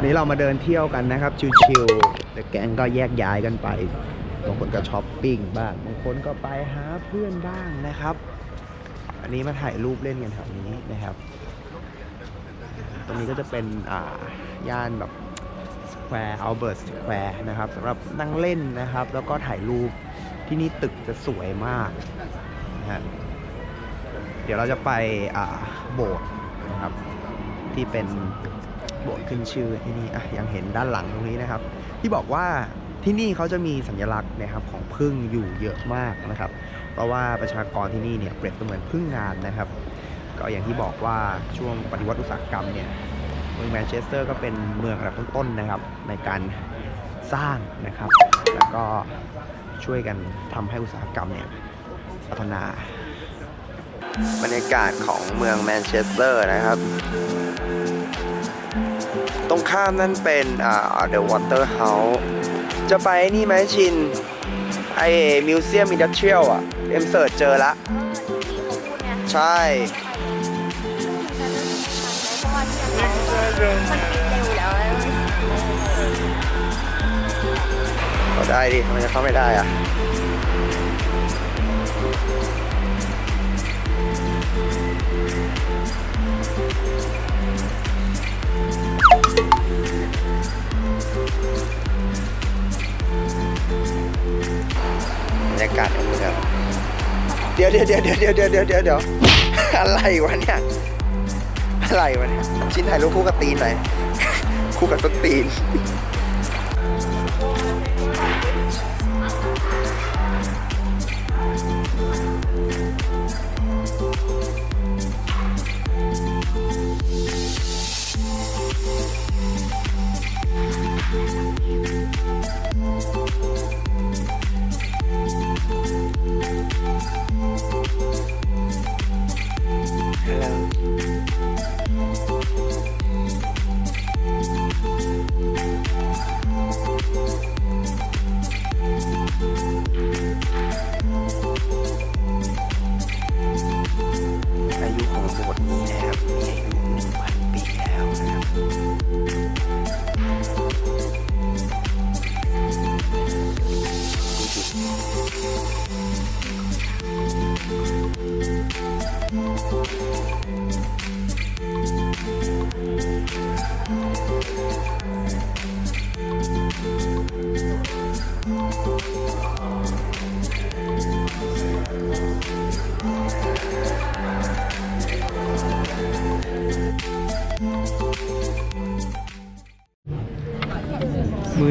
วันนี้เรามาเดินเที่ยวกันนะครับ ชิวๆแต่แก๊งก็แยกย้ายกันไปบางคนก็ช้อปปิ้งบ้างบางคนก็ไปหาเพื่อนบ้างนะครับ อันนี้มาถ่ายรูปเล่นกันแถวนี้นะครับ ตรงนี้ก็จะเป็นอ่าย่านแบบสแควร์อัลเบิร์ตสแควร์นะครับสำหรับนั่งเล่นนะครับ แล้วก็ถ่ายรูปที่นี่ตึกจะสวยมากนะฮะเดี๋ยวเราจะไปอ่าโบสถ์นะครับ ที่เป็น โบสถ์ขึ้นชื่อที่นี่อะยังเห็นด้านหลังตรงนี้นะครับ ที่บอกว่าที่นี่เขาจะมีสัญลักษณ์นะครับของพึ่งอยู่เยอะมากนะครับ เพราะว่าประชากรที่นี่เนี่ยเปรียบเสมือนพึ่งงานนะครับ ก็อย่างที่บอกว่าช่วงปฏิวัติอุตสาหกรรมเนี่ยเมืองแมนเชสเตอร์ก็เป็นเมืองอันดับต้นๆนะครับ ในการสร้างนะครับ แล้วก็ช่วยกันทำให้อุตสาหกรรมเนี่ยพัฒนาบรรยากาศของเมืองแมนเชสเตอร์นะครับ ตรงข้ามนั่นเป็นอ่า The Water House จะไปนี่ไหมชิน ไอมิวเซียมอินดัสเทรียลอะ เอ็มเสิร์ชเจอละ ใช่ ก็ได้ดิทำไมจะเข้าไม่ได้อะ บรรยากาศของเมืองเดี๋ยวเดี๋ยวเดี๋ยวเดี๋ยวเดี๋ยวเดี๋ยวเดี๋ยวเดี๋ยวอะไรวะเนี่ยอะไรวะเนี่ยชิ้นถ่ายรูปคู่กับตีนหน่อยคู่กับต้นตีน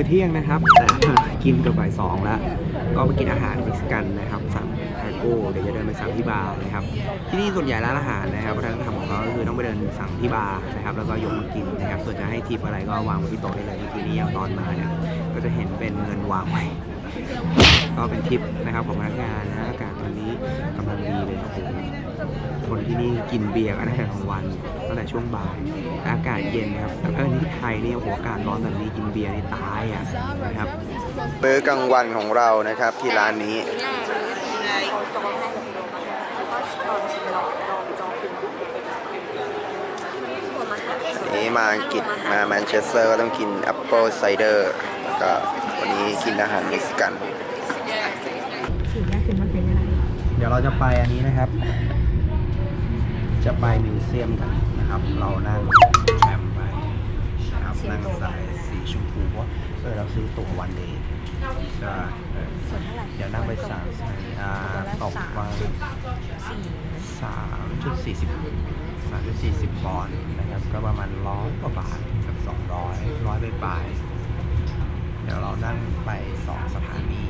เที่ยงนะครับแต่กินกับบ่ายสองแล้วก็มากินอาหารเม็กซิกันนะครับสั่งทาโก้เดี๋ยวจะเดินไปสั่งที่บาร์นะครับที่นี่ส่วนใหญ่ร้านอาหารนะครับวัฒนธรรมของเขาก็คือต้องไปเดินสั่งที่บาร์นะครับแล้วก็ยกมากินนะครับส่วนจะให้ทิปอะไรก็วางไว้ที่โต๊ะได้เลยเมื่อกี้นี้อย่างตอนมาเนี่ยก็จะเห็นเป็นเงินวางไว้ก็เป็นทิปนะครับของพนักงานนะอากาศตอนนี้กำลังดีเลยโอ้โห คนที่นี่กินเบียร์กันตั้งแต่กลางวันตั้งแต่ช่วงบ่าย อากาศเย็นนะครับแต่ถ้าที่ไทยนี่โอ้โหัวอากาศร้อนแบบนี้กินเบียร์นี่ตายอะนะครับมื้อกลางวันของเรานะครับที่ร้านนี้นี่มาอังกฤษมาแมนเชสเตอร์ก็ต้องกินแอปเปิลไซเดอร์แล้วก็วันนี้กินอาหารเม็กซิกัน เดี๋ยวเราจะไปอันนี้นะครับ จะไปมิวเซียมกันนะครับ เรานั่งแทรมไปนะครับนั่งสายสีชมพูเพราะเออเราซื้อตั๋ววันเดย์ก็เดี๋ยวนั่งไปสามสานีอ่าตกมาสามจุดสี่สิบสามจุดสี่สิบปอนด์นะครับ ก็ประมาณร้อยกว่าบาทกับสองร้อยร้อยไปปลายเดี๋ยวเรานั่งไปสองสถานี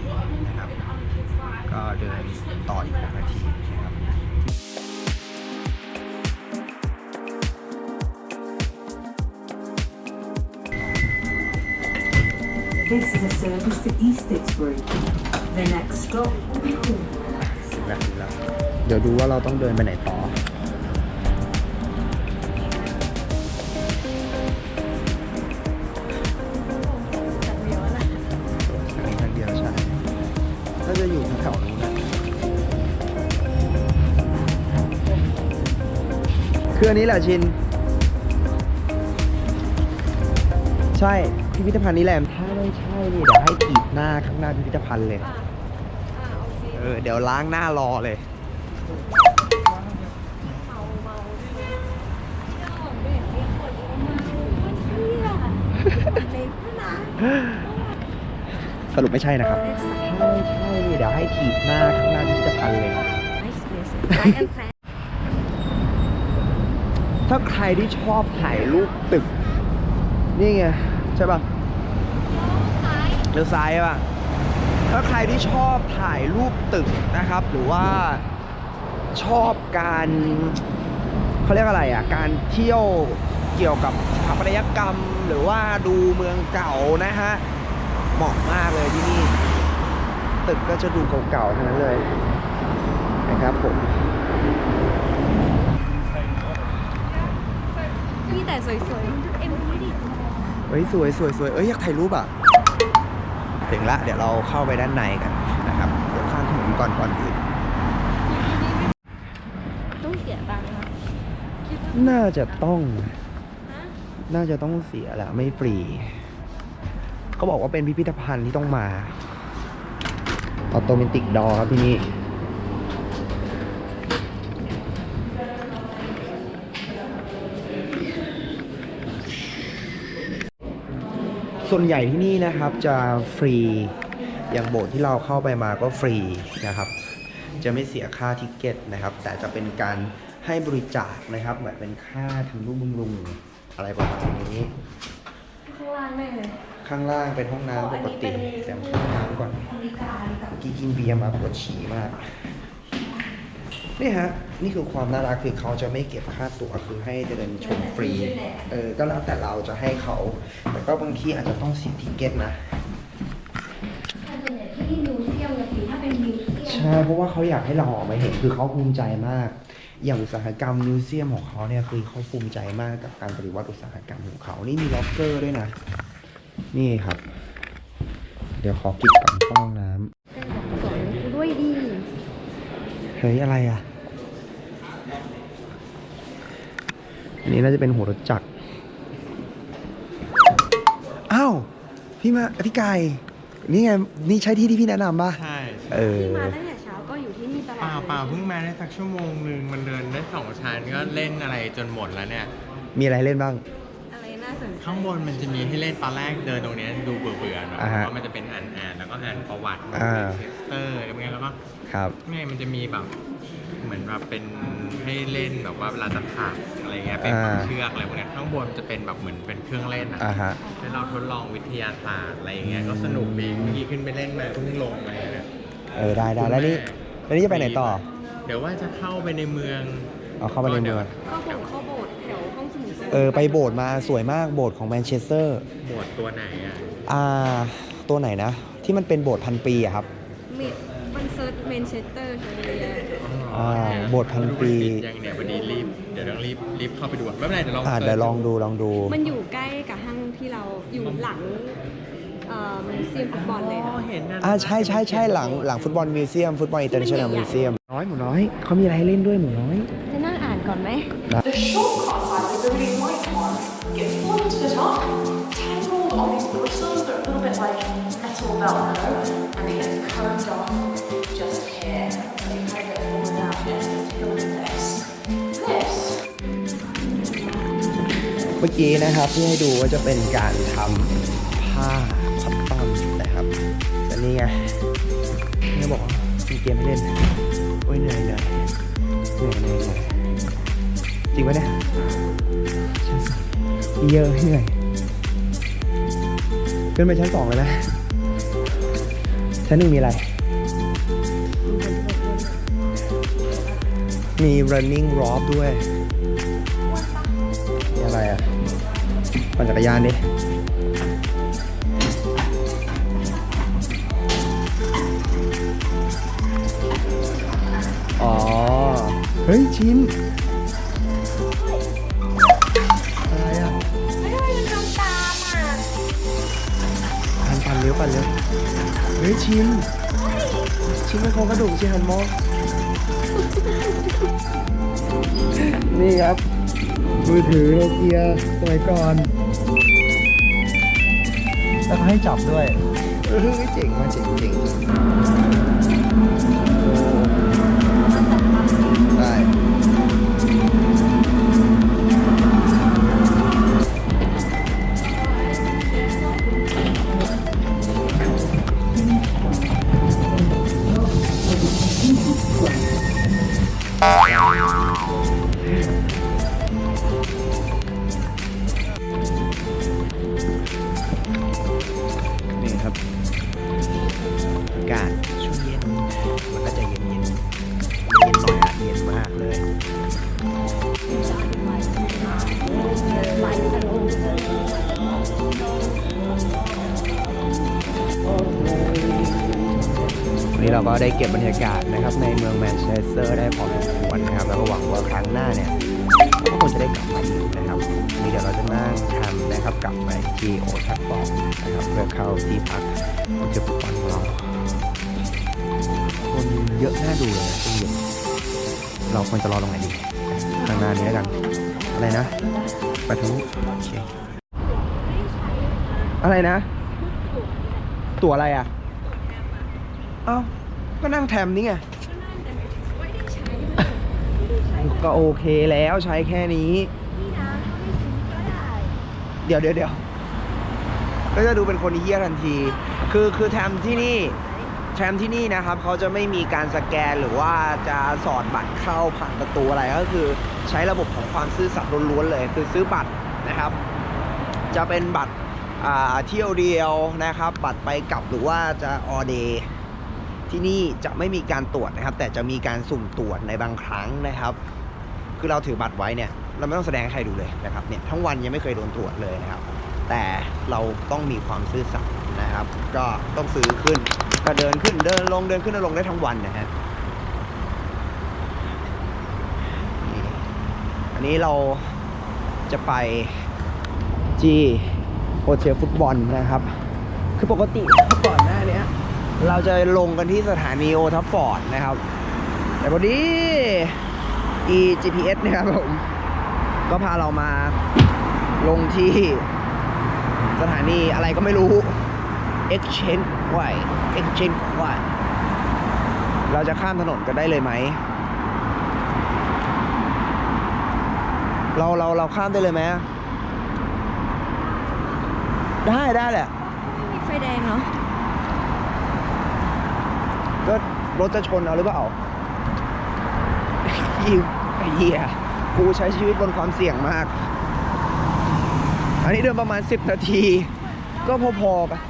นะครับ ก็เดินต่ออีกหกนาทีนะครับ This is a service to East Didsbury. The next stop will be Hall. ถึงแล้วถึงแล้วเดี๋ยวดูว่าเราต้องเดินไปไหนต่อ อันนี้ทางเดียวใช่ก็จะอยู่แถวๆนู้นนะคืออันนี้แหละชิน ใช่ พิพิธภัณฑ์นี้แหละถ้า ไม่ใช่นี่เดี๋ยวให้กีบหน้าข้างหน้าพิพิธภัณฑ์เลยอ่าอ่าโอเคเออ เดี๋ยวล้างหน้ารอเลยเมาเมาด้วยนะเจ้าของเด็กเรียกคนมาคนเที่ยเล็กนะสรุปไม่ใช่นะครับถ้าไม่ใช่นี่เดี๋ยวให้กีบหน้าข้างหน้าพิพิธภัณฑ์เลย Nice place I am fan ถ้าใครที่ชอบถ่ายรูปตึก นี่ไง ใช่ป่ะ เลี้ยวซ้ายป่ะถ้าใครที่ชอบถ่ายรูปตึกนะครับ หรือว่าชอบการเขาเรียกอะไรอะการเที่ยวเกี่ยวกับสถาปัตยกรรม หรือว่าดูเมืองเก่านะฮะเหมาะมากเลยที่นี่ ตึกก็จะดูเก่าๆทั้งนั้นเลยนะครับผมมีแต่สวยๆเอ็มดูดิเฮ้ยสวยสวยสวยเอ้ยอยากถ่ายรูปอะ ถึงละเดี๋ยวเราเข้าไปด้านในกันนะครับเดี๋ยวข้ามถนนก่อนก่อนอื่นต้องเสียตังค์นะคิดว่าน่าจะต้องฮะน่าจะต้องเสียแหละไม่ฟรีเขาบอกว่าเป็นพิพิธภัณฑ์ที่ต้องมาออโตเมติกดอครับที่นี่ ส่วนใหญ่ที่นี่นะครับจะฟรีอย่างโบสถ์ที่เราเข้าไปมาก็ฟรีนะครับ จะไม่เสียค่าทิกเก็ตนะครับ แต่จะเป็นการให้บริจาคนะครับเหมือนเป็นค่าทำรูปบำรุงอะไรประมาณนี้ ข้างล่างแม่เลยข้างล่างเป็นห้องน้ำปกติอ๋ออันนี้เป็นเสียงห้องน้ำก่อนบริการกับเมื่อกี้กินเบียร์มาปวดฉี่มาก นี่ฮะ นี่คือความน่ารักคือเขาจะไม่เก็บค่าตั๋วคือให้เดินชมฟรี เออ ก็แล้วแต่เราจะให้เขา แต่ก็บางทีอาจจะต้องเสียทิเก็ตนะส่วนใหญ่ที่มิวเซียมนะสิถ้าเป็นมิวเซียมใช่ เพราะว่าเขาอยากให้เราออกมาเห็นคือเขาภูมิใจมาก อย่างอุตสาหกรรมมิวเซียมของเขาเนี่ยคือเขาภูมิใจมากกับการปฏิวัติอุตสาหกรรมของเขา นี่มีล็อกเกอร์ด้วยนะ นี่ครับ เดี๋ยวขอกิบก่อนเข้าห้องน้ำ สอนกูด้วยดี เฮ้ย อะไรอะ อันนี้น่าจะเป็นหัวรถจักร อ้าว พี่มาพี่ไก่นี่ไง นี่ใช่ที่ที่พี่แนะนำป่ะ ใช่เออ ที่มาตั้งแต่เช้าก็อยู่ที่นี่ตลอดเปล่าเลยเปล่าเพิ่งมาได้สักชั่วโมงหนึ่งมันเดินได้สองชั้นก็เล่นอะไรจนหมดแล้วเนี่ย มีอะไรเล่นบ้าง อะไรน่าสนใจข้างบนมันจะมีให้เล่นตอนแรกเดินตรงเนี้ยดูเบื่อเบื่อๆหน่อยอ่าเพฮะราะว่ามันจะเป็นอ่านอ่านแล้วก็อ่านประวัติอ่าเทสเตอร์อะไรพวกนี้แล้วก็ ครับ ไม่มันจะมีแบบเหมือนแบบเป็นให้เล่นแบบว่าเวลาจะถักอะไรเงี้ยเป็นอ่าเชือกอะไรพวกเนี้ยข้างบนจะเป็นแบบเหมือนเป็นเครื่องเล่นอะอ่าฮะ ให้เราทดลองวิทยาศาสตร์อะไรอย่างเงี้ยก็สนุกดีเมื่อกี้ขึ้นไปเล่นมาเพิ่งลงมาเนี่ย เออได้ได้แล้วนี่แล้วนี่จะไปไหนต่อ เดี๋ยวว่าจะเข้าไปในเมืองเอาเข้าไปในเมือง เข้าโบสถ์เข้าโบสถ์แถวห้องสมุดเออไปโบสถ์มาสวยมากโบสถ์ของแมนเชสเตอร์ หมวดตัวไหนอะอ่า ตัวไหนนะ ที่มันเป็นโบสถ์พันปีอะครับ มิดบัน เซิร์ตเมนเชสเตอร์ชาเลียอ่าโบสถ์พันปี ยังเนี่ยพอดีรีบ เดี๋ยวต้องรีบรีบเข้าไปดูไม่เป็นไรเดี๋ยวลองอ่าเดี๋ยวลองดูลองดู มันอยู่ใกล้กับห้างที่เราอยู่หลังเอ่อมิวเซียมฟุตบอลเลยอ๋อค่ะเห็นนะอ่าใช่ใช่ใช่หลังหลังฟุตบอลมิวเซียมฟุตบอลอินเตอร์เนชั่นแนลมันใหญ่มิวเซียม น้อยหมูน้อยเขามีอะไรให้เล่นด้วยหมูน้อย จะนั่งอ่านก่อนไหม The shortcut file is a really white one. Get one to the top, tangled on these bristles that are a little bit like metal velcro, and it gets curved off เมื่อกี้นะครับที่ให้ดูว่าจะเป็นการทำผ้าคัตตอนนะครับแต่นี่ไงนี่บอกว่ามีเกมให้เล่นโอ้ยเหนื่อยเหนื่อยเหนื่อยเหนื่อยจริงปะเนี่ยชั้นสองเยอะเหนื่อยขึ้นไปชั้นสองเลยนะชั้นหนึ่งมีอะไร มี running rope ด้วยนี่อะไรอะปั่นจักรยานดิอ๋อ เฮ้ย ชิ้น อะไรอะไม่ได้มันทำตามอะปั่นปั่นเร็วปั่นเร็วเฮ้ย ชิ้น ชิ้นไม่โครงกระดูกชิฮันมองนี่ครับ มือถือโนเกียสมัยก่อนแล้วก็ให้จับด้วยเออเจ๋งว่ะเจ๋งเจ๋ง นี้เราก็ได้เก็บบรรยากาศนะครับในเมืองแมนเชสเตอร์ได้พอสมควรนะครับ แล้วก็หวังว่าครั้งหน้าเนี่ยก็คงจะได้กลับมาอีกนะครับนนี้เดี๋ยวเราจะนั่งทำนะครับกลับไปที่โอทัฟฟอร์ดนะครับเพื่อเข้าที่พักเก็บฟุตบอลของเราคนเยอะน่าดูเลยนะช่วงเย็นเราควรจะรอตรงไหนดีข้างหน้านี้แล้วกัน อะไรนะไปทางนู้นโอเคอะไรนะ ตั๋วอะไรอะเอ้า ก็นั่งแทมนี่ไงก็โอเคแล้วใช้แค่นี้ เดี๋ยวเดี๋ยวเดี๋ยวก็จะดูเป็นคนเฮี้ยทันที คือคือแทมที่นี่แทมที่นี่นะครับเขาจะไม่มีการสแกนหรือว่าจะสอดบัตรเข้าผ่านประตูอะไรก็คือใช้ระบบของความซื่อสัตย์ล้วนๆเลย คือซื้อบัตรนะครับ จะเป็นบัตรอ่าเที่ยวเดียวนะครับ บัตรไปกลับหรือว่าจะออเดย์ ที่นี่จะไม่มีการตรวจนะครับ แต่จะมีการสุ่มตรวจในบางครั้งนะครับ คือเราถือบัตรไว้เนี่ยเราไม่ต้องแสดงให้ใครดูเลยนะครับเนี่ยทั้งวันยังไม่เคยโดนตรวจเลยนะครับ แต่เราต้องมีความซื่อสัตย์นะครับ ก็ต้องซื้อขึ้นก็เดินขึ้นเดินลงเดินขึ้นเดินลงได้ทั้งวันนะฮะอันนี้เราจะไปที่โฮเทลฟุตบอลนะครับ คือปกติก่อนหน้า เราจะลงกันที่สถานีโอทัฟฟอร์ดนะครับ แต่พอดี e GPS เนะครับผม ก็พาเรามาลงที่สถานีอะไรก็ไม่รู้ Exchange ควาย Exchange ควายเราจะข้ามถนนกันได้เลยไหม เราเราเราข้ามได้เลยไหมได้ได้แหละ ไม่มีไฟแดงเนาะ ก็รถจะชนเอาหรือเปล่ายิวไอ้เหี้ยกูใช้ชีวิตบนความเสี่ยงมาก อันนี้เดินประมาณ 10 นาที ก็พอๆกัน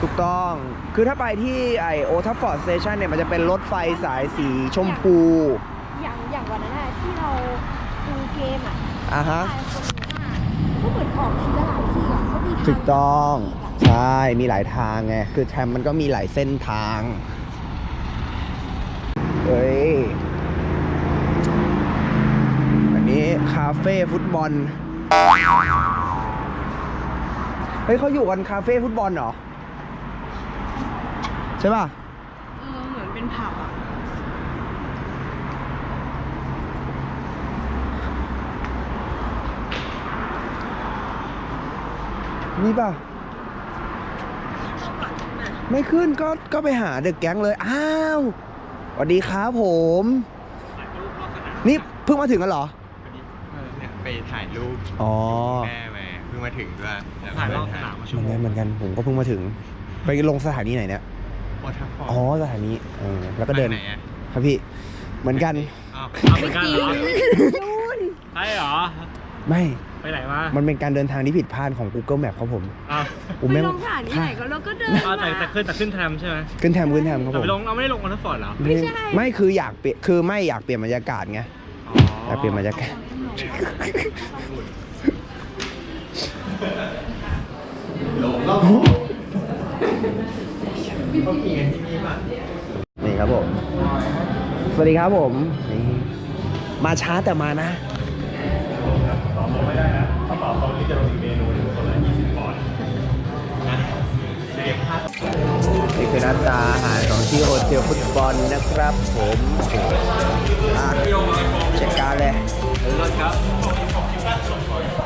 ถูกต้อง คือถ้าไปที่ไอโอทัฟฟอร์ดสเตชันเนี่ยมันจะเป็นรถไฟสายสีชมพู อย่างอย่างวันนั้นอะที่เราดูเกมอะอะฮะ ก็เหมือนออกทีละหลายทีอะเขามีทางถูกต้อง ใช่ มีหลายทางไง คือแทมมันก็มีหลายเส้นทาง เฮ้ย อันนี้คาเฟ่ฟุตบอล เฮ้ยเขาอยู่กันคาเฟ่ฟุตบอลเหรอ ใช่ป่ะ เออเหมือนเป็นผับอะ นี่ป่ะ ไม่ขึ้นก็ก็ไปหาเดอะแก๊งเลย อ้าวส วัสดีครับผม นี่เพิ่งมาถึงกันเหรอเออเนี่ยไปถ่ายรูปอ๋อแม่มาเพิ่งมาถึงด้วยแล้วก็ถ่ายรอบสนามมาเหชั่วมือนโมกันงเหมือนกันผมก็เพิ่งมาถึง ไปลงสถานีไหนเนี่ยโอทัฟฟอร์อ๋อสถานีเออแล้วก็เดินไหนอะครับพี่ เหมือนกัน อ้าวเอาเหมือนกันเหรอใช่เหรอไม่ ไปไหนมามันเป็นการเดินทางที่ผิดพลาดของ Google Map ครับผมอ้าวผมไปแม่งลงสถานีไหนก็แล้วก็เดินอ้าวแต่มาแต่ขึ้นแต่ขึ้นแทรมใช่ไหมขึ้นแทมขึ้นแทมครับแต่ผม ไปลงเราไม่ได้ลงออร์ฟอร์ดเหรอไม่ใช่ ไม่คืออยากเปลี่ยนคือไม่อยากเปลี่ยนบรรยากาศไงอ๋ออยากเปลี่ยนบรรยากาศ นี่ครับผม สวัสดีครับผมนี่มาช้าแต่มานะ ตอบตัไม่ได้นะถ้าตอบตัวนี่จะโดนอีกเมนูหนึ่คนละ20ปอนด์นะเสียค่านี่คือน้าตาอาหารของที่โอเทลฟุตบอลนะครับผมอะเช็คการเลยเลิศครับ